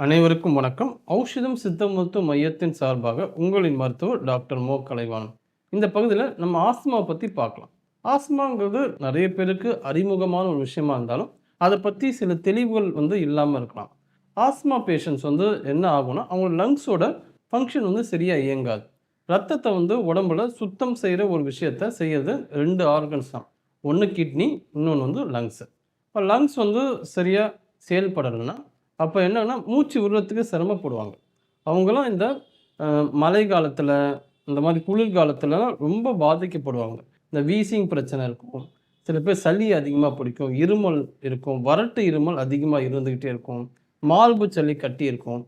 அனைவருக்கும் வணக்கம். ஔஷதம் சித்த மருத்துவ மையத்தின் சார்பாக உங்களின் மருத்துவர் டாக்டர் மோ. கலைவாணன். இந்த பகுதியில் நம்ம ஆஸ்மா பற்றி பார்க்கலாம். ஆஸ்மாங்கிறது நிறைய பேருக்கு அறிமுகமான ஒரு விஷயமா இருந்தாலும் அதை பற்றி சில தெளிவுகள் வந்து இல்லாமல் இருக்கலாம். ஆஸ்மா பேஷண்ட்ஸ் வந்து என்ன ஆகும்னா அவங்க லங்ஸோட ஃபங்க்ஷன் வந்து சரியாக இயங்காது. ரத்தத்தை வந்து உடம்புல சுத்தம் செய்கிற ஒரு விஷயத்த செய்யறது ரெண்டு ஆர்கன்ஸ் தான். ஒன்று கிட்னி இன்னொன்று வந்து லங்ஸு இப்போ லங்ஸ் வந்து சரியாக செயல்படலைன்னா அப்போ என்னென்னா மூச்சு விடுறதுக்கு சிரமப்படுவாங்க. அவங்களாம் இந்த மழை காலத்தில் இந்த மாதிரி குளிர் காலத்துலலாம் ரொம்ப பாதிக்கப்படுவாங்க. இந்த வீசிங் பிரச்சனை இருக்கும். சில பேர் சளி அதிகமாக பிடிக்கும் இருமல் இருக்கும் வறட்டு இருமல் அதிகமாக இருந்துக்கிட்டே இருக்கும் மார்பு சளி கட்டி இருக்கும்.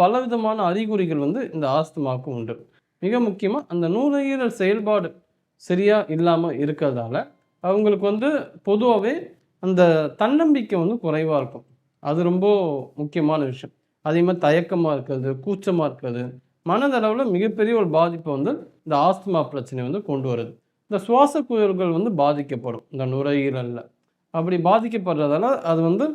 பல விதமான அறிகுறிகள் வந்து இந்த ஆஸ்துமாவுக்கு உண்டு. மிக முக்கியமாக அந்த நுரையீரல் செயல்பாடு சரியாக இல்லாமல் இருக்கிறதால அவங்களுக்கு வந்து பொதுவாகவே அந்த தன்னம்பிக்கை வந்து குறைவாக இருக்கும். அது ரொம்ப முக்கியமான விஷயம். அதே மாதிரி தயக்கமாக இருக்கிறது கூச்சமாக இருக்கிறது மனதளவில் மிகப்பெரிய ஒரு பாதிப்பை வந்து இந்த ஆஸ்துமா பிரச்சனை வந்து கொண்டு வருது. இந்த சுவாச குழல்கள் வந்து பாதிக்கப்படும் இந்த நுரையீரலில். அப்படி பாதிக்கப்படுறதால அது வந்து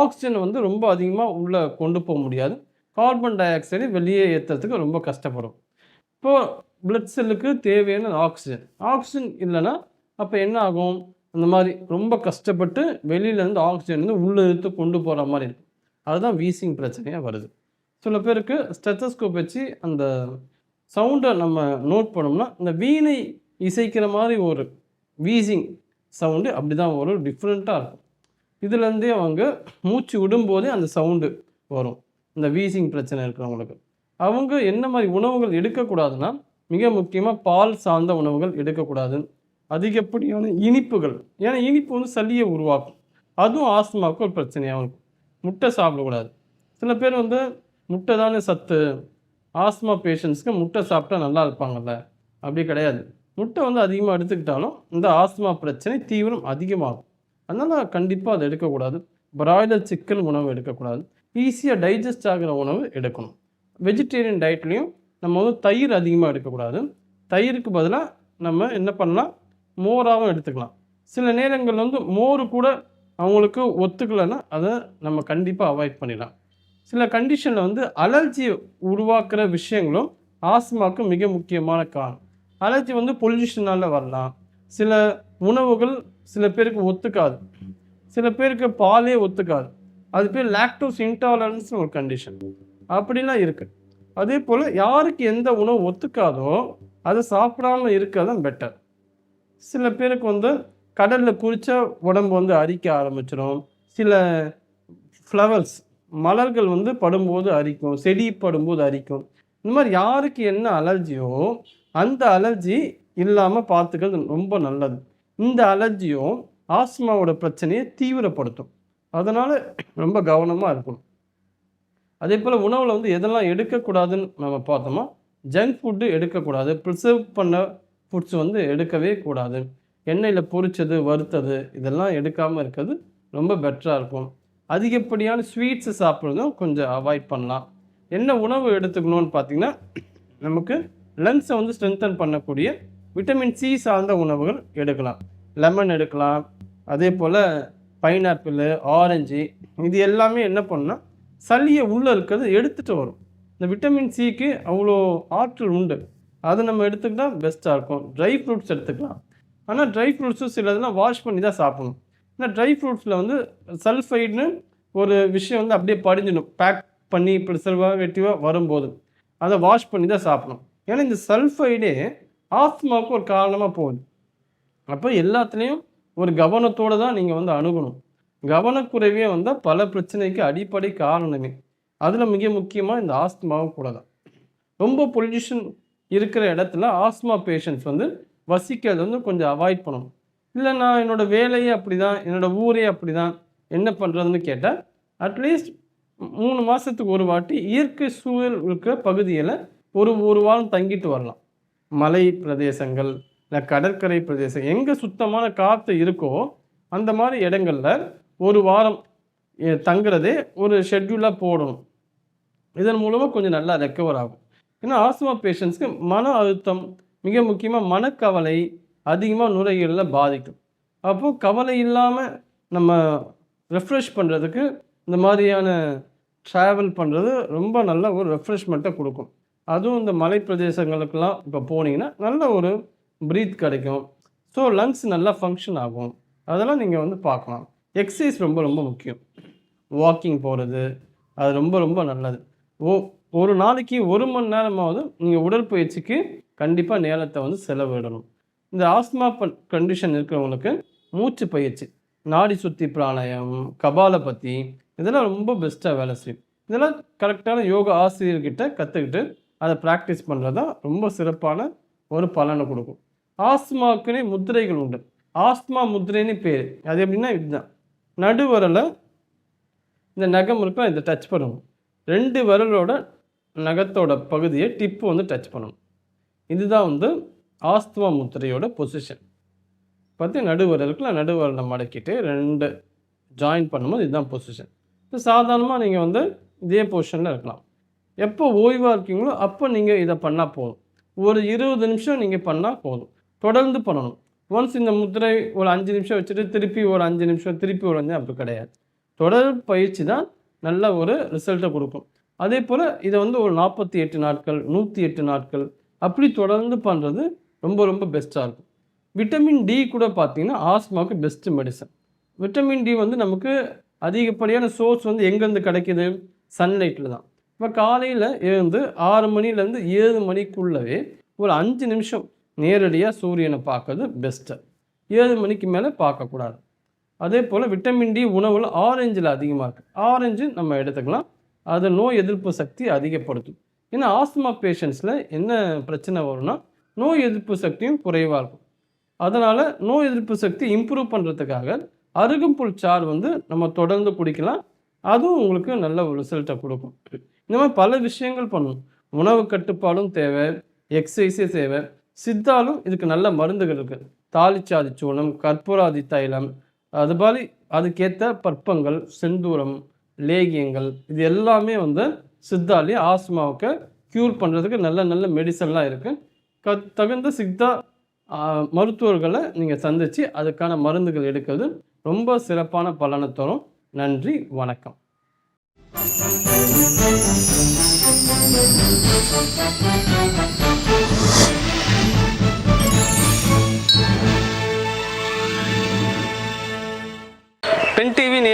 ஆக்சிஜன் வந்து ரொம்ப அதிகமாக உள்ளே கொண்டு போக முடியாது. கார்பன் டை ஆக்சைடு வெளியே ஏற்றுறதுக்கு ரொம்ப கஷ்டப்படும். இப்போது பிளட் செல்லுக்கு தேவையான ஆக்சிஜன் ஆக்சிஜன் இல்லைன்னா அப்போ என்ன ஆகும்? அந்த மாதிரி ரொம்ப கஷ்டப்பட்டு வெளியிலேருந்து ஆக்சிஜன் வந்து உள்ளே இழுத்து கொண்டு போகிற மாதிரி இருக்கும் அதுதான் வீசிங் பிரச்சனையாக வருது. சில பேருக்கு ஸ்டெத்தஸ்கோப் வச்சு அந்த சவுண்டை நம்ம நோட் பண்ணோம்னா இந்த வீணை இசைக்கிற மாதிரி ஒரு வீசிங் சவுண்டு அப்படி தான் வரும் டிஃப்ரெண்ட்டாக இருக்கும். இதுலேருந்தே அவங்க மூச்சு விடும்போதே அந்த சவுண்டு வரும். இந்த வீசிங் பிரச்சனை இருக்கிறவங்களுக்கு. அவங்க என்ன மாதிரி உணவுகள் எடுக்கக்கூடாதுன்னா மிக முக்கியமாக பால் சார்ந்த உணவுகள் எடுக்கக்கூடாது அதிகப்படியான இனிப்புகள். ஏன்னா இனிப்பு வந்து சளியை உருவாக்கும். அதுவும் ஆஸ்துமாவுக்கு ஒரு பிரச்சனையாகவும் இருக்கும். முட்டை சாப்பிடக்கூடாது. சில பேர் வந்து முட்டை தானே சத்து. ஆஸ்துமா பேஷண்ட்ஸ்க்கு முட்டை சாப்பிட்டா நல்லா இருப்பாங்கல்ல. அப்படி கிடையாது. முட்டை வந்து அதிகமாக எடுத்துக்கிட்டாலும் இந்த ஆஸ்துமா பிரச்சனை தீவிரம் அதிகமாகும். அதனால் கண்டிப்பாக அதை எடுக்கக்கூடாது. பிராய்லர் சிக்கன் உணவு எடுக்கக்கூடாது. ஈஸியாக டைஜஸ்ட் ஆகிற உணவு எடுக்கணும். வெஜிடேரியன் டயட்லேயும் நம்ம வந்து தயிர் அதிகமாக எடுக்கக்கூடாது. தயிருக்கு பதிலாக நம்ம என்ன பண்ணலாம்? மோராகவும் எடுத்துக்கலாம். சில நேரங்களில் வந்து மோர் கூட அவங்களுக்கு ஒத்துக்கலைன்னா அதை நம்ம கண்டிப்பாக அவாய்ட் பண்ணிடலாம். சில கண்டிஷனில் வந்து அலர்ஜி உருவாக்குற விஷயங்களும் ஆஸ்மாவுக்கு மிக முக்கியமான காரணம். அலர்ஜி வந்து பொல்யூஷனால் வரலாம். சில உணவுகள் சில பேருக்கு ஒத்துக்காது. சில பேருக்கு பாலே ஒத்துக்காது. அது பேர் லாக்டோஸ் இன்டாலரன்ஸ்னு ஒரு கண்டிஷன் அப்படிலாம் இருக்குது அதே போல் யாருக்கு எந்த உணவு ஒத்துக்காதோ அதை சாப்பிடாம இருக்கிறது பெட்டர் சில பேருக்கு வந்து கடலில் குறிச்சா உடம்பு வந்து அரிக்க ஆரம்பிச்சிடும் சில ஃப்ளவர்ஸ் மலர்கள் வந்து படும்போது அரிக்கும் செடி படும்போது அரிக்கும். இந்த மாதிரி யாருக்கு என்ன அலர்ஜியோ அந்த அலர்ஜி இல்லாமல் பார்த்துக்கிறது ரொம்ப நல்லது. இந்த அலர்ஜியும் ஆஸ்மாவோட பிரச்சனையை தீவிரப்படுத்தும். அதனால் ரொம்ப கவனமாக இருக்கணும். அதே போல் உணவில் வந்து எதெல்லாம் எடுக்கக்கூடாதுன்னு நம்ம பார்த்தோமா? ஜங்க் ஃபுட்டு எடுக்கக்கூடாது. ப்ரிசர்வ் பண்ண ஃபுட்ஸ் வந்து எடுக்கவே கூடாது. எண்ணெயில் பொரிச்சது வறுத்தது இதெல்லாம் எடுக்காமல் இருக்கிறது ரொம்ப பெட்டராக இருக்கும். அதிகப்படியான ஸ்வீட்ஸு சாப்பிட்றதும் கொஞ்சம் அவாய்ட் பண்ணலாம். என்ன உணவு எடுத்துக்கணும்னு பார்த்தீங்கன்னா நமக்கு லங்ஸை வந்து ஸ்ட்ரென்தன் பண்ணக்கூடிய விட்டமின் சி சார்ந்த உணவுகள் எடுக்கலாம். லெமன் எடுக்கலாம். அதே போல் பைனாப்பிள் ஆரஞ்சு இது எல்லாமே என்ன பண்ணால் சளியை உள்ளே இருக்கிறது எடுத்துகிட்டு வரும். இந்த விட்டமின் சிக்கு அவ்வளோ ஆற்றல் உண்டு. அதை நம்ம எடுத்துக்கிட்டால் பெஸ்ட்டாக இருக்கும். ட்ரை ஃப்ரூட்ஸ் எடுத்துக்கலாம். ஆனால் ட்ரை ஃப்ரூட்ஸும் சிலதெல்லாம் வாஷ் பண்ணி தான் சாப்பிடணும். ஏன்னா ட்ரை ஃப்ரூட்ஸில் வந்து சல்ஃபைடுன்னு ஒரு விஷயம் வந்து அப்படியே படிஞ்சிடும். பேக் பண்ணி ப்ரிசர்வேட்டிவாக வரும்போது. அதை வாஷ் பண்ணி தான் சாப்பிடணும். ஏன்னா இந்த சல்ஃபைடே ஆஸ்துமாவுக்கு ஒரு காரணமாக போகுது. அப்போ எல்லாத்துலேயும் ஒரு கவனத்தோடு தான் நீங்கள் வந்து அணுகணும். கவனக்குறைவே வந்தால் பல பிரச்சனைக்கு அடிப்படை காரணமே. அதில் மிக முக்கியமாக இந்த ஆஸ்துமாவும் கூட தான். ரொம்ப பொல்யூஷன் இருக்கிற இடத்துல ஆஸ்மா பேஷண்ட்ஸ் வந்து வசிக்கிறது வந்து கொஞ்சம் அவாய்ட் பண்ணணும். இல்லை நான் என்னோடய வேலையே அப்படி தான் என்னோடய ஊரே அப்படி தான் என்ன பண்ணுறதுன்னு கேட்டால் அட்லீஸ்ட் மூணு மாதத்துக்கு ஒரு வாட்டி இயற்கை சூழல் இருக்கிற பகுதியில் ஒரு ஒரு வாரம் தங்கிட்டு வரலாம். மலை பிரதேசங்கள் இல்லை கடற்கரை பிரதேசம் எங்கே சுத்தமான காற்று இருக்கோ அந்த மாதிரி இடங்களில் ஒரு வாரம் தங்குறதே ஒரு ஷெட்யூலாக போடணும். இதன் மூலமாக கொஞ்சம் நல்லா ரெக்கவர் ஆகும். ஏன்னா ஆஸ்துமா பேஷண்ட்ஸ்க்கு மன அழுத்தம் மிக முக்கியமாக மனக்கவலை அதிகமாக நுரையீரலில் பாதிக்கும். அப்போது கவலை இல்லாமல் நம்ம ரெஃப்ரெஷ் பண்ணுறதுக்கு இந்த மாதிரியான ட்ராவல் பண்ணுறது ரொம்ப நல்ல ஒரு ரெஃப்ரெஷ்மெண்ட்டை கொடுக்கும். அதுவும் இந்த மலை பிரதேசங்களுக்கெல்லாம் இப்போ போனீங்கன்னா நல்ல ஒரு ப்ரீத் கிடைக்கும். ஸோ லங்ஸ் நல்லா ஃபங்க்ஷன் ஆகும். அதெல்லாம் நீங்கள் வந்து பார்க்கலாம். எக்ஸசைஸ் ரொம்ப ரொம்ப முக்கியம். வாக்கிங் போகிறது அது ரொம்ப ரொம்ப நல்லது. ஓ ஒரு நாளைக்கு ஒரு மணி நேரமாவது நீங்கள் உடற்பயிற்சிக்கு கண்டிப்பாக நேரத்தை வந்து செலவிடணும். இந்த ஆஸ்மா பன் கண்டிஷன் இருக்கிறவங்களுக்கு மூச்சு பயிற்சி நாடி சுத்தி பிராணாயம் கபாலபதி இதெல்லாம் ரொம்ப பெஸ்ட்டாக வேலை செய்யும். இதெல்லாம் கரெக்டான யோகா ஆசிரியர்கிட்ட கற்றுக்கிட்டு அதை ப்ராக்டிஸ் பண்ணுறது தான் ரொம்ப சிறப்பான ஒரு பலனை கொடுக்கும். ஆஸ்மாக்குன்னே முத்திரைகள் உண்டு. ஆஸ்மா முத்திரைன்னு பேர். அது எப்படின்னா இதுதான். நடுவரலை இந்த நகம் இருக்கும் இதை டச் பண்ணணும் ரெண்டு விரலோட நகத்தோட பகுதியை டிப்பு வந்து டச் பண்ணணும். இதுதான் வந்து ஆஸ்துவா முத்திரையோட பொசிஷன் பார்த்து நடுவரல் இருக்குல்ல நடுவரலை மடக்கிட்டு ரெண்டு ஜாயின் பண்ணும்போது இதுதான் பொசிஷன் இப்போ சாதாரணமாக நீங்கள் வந்து இதே பொசிஷனில் இருக்கலாம். எப்போ ஓய்வாக இருக்கீங்களோ அப்போ நீங்கள் இதை பண்ணால் போதும். ஒரு இருபது நிமிஷம் நீங்கள் பண்ணால் போதும். தொடர்ந்து பண்ணணும். ஒன்ஸ் இந்த முத்திரை ஒரு அஞ்சு நிமிஷம் வச்சுட்டு திருப்பி ஒரு அஞ்சு நிமிஷம் திருப்பி ஒரு அஞ்சு அப்படி கிடையாது. தொடர் பயிற்சி தான் நல்ல ஒரு ரிசல்ட்டை கொடுக்கும். அதே போல் இதை வந்து ஒரு நாற்பத்தி எட்டு நாட்கள் நூற்றி எட்டு நாட்கள் அப்படி தொடர்ந்து பண்ணுறது ரொம்ப ரொம்ப பெஸ்ட்டாக இருக்கும். விட்டமின் டி கூட பார்த்திங்கன்னா ஆஸ்மாவுக்கு பெஸ்ட்டு மெடிசன் விட்டமின் டி வந்து நமக்கு அதிகப்படியான சோர்ஸ் வந்து எங்கேருந்து கிடைக்கிது? சன்லைட்டில் தான். இப்போ காலையில் எழுந்து ஆறு மணிலேருந்து ஏழு மணிக்குள்ளவே ஒரு அஞ்சு நிமிஷம் நேரடியாக சூரியனை பார்க்கறது பெஸ்ட்டு ஏழு மணிக்கு மேலே பார்க்கக்கூடாது. அதே போல் விட்டமின் டி உணவில் ஆரஞ்சில் அதிகமாக இருக்குது ஆரஞ்சு நம்ம எடுத்துக்கலாம். அது நோய் எதிர்ப்பு சக்தி அதிகப்படுத்தும். ஏன்னா ஆஸ்துமா பேஷண்ட்ஸில் என்ன பிரச்சனை வரும்னா நோய் எதிர்ப்பு சக்தியும் குறைவாக இருக்கும். அதனால் நோய் எதிர்ப்பு சக்தி இம்ப்ரூவ் பண்ணுறதுக்காக அருகம்புல் சாறு வந்து நம்ம தொடர்ந்து குடிக்கலாம். அதுவும் உங்களுக்கு நல்ல ஒரு ரிசல்ட்டை கொடுக்கும். இந்த மாதிரி பல விஷயங்கள் பண்ணணும் உணவு கட்டுப்பாடும் தேவை எக்ஸசைஸே தேவை. சித்தாலும் இதுக்கு நல்ல மருந்துகள் இருக்குது தாளிச்சாதி சூளம் கற்பூராதி தைலம் அது மாதிரி அதுக்கேற்ற பற்பங்கள் செந்தூரம் லேகியங்கள் இது எல்லாமே வந்து சித்தாலே ஆஸ்மாவுக்கு க்யூர் பண்ணுறதுக்கு நல்ல நல்ல மெடிசன்லாம் இருக்குது க தகுந்த சித்தா மருத்துவர்களை நீங்கள் சந்தித்து அதுக்கான மருந்துகள் எடுக்கிறது ரொம்ப சிறப்பான பலனை தரும் நன்றி வணக்கம் Thank you.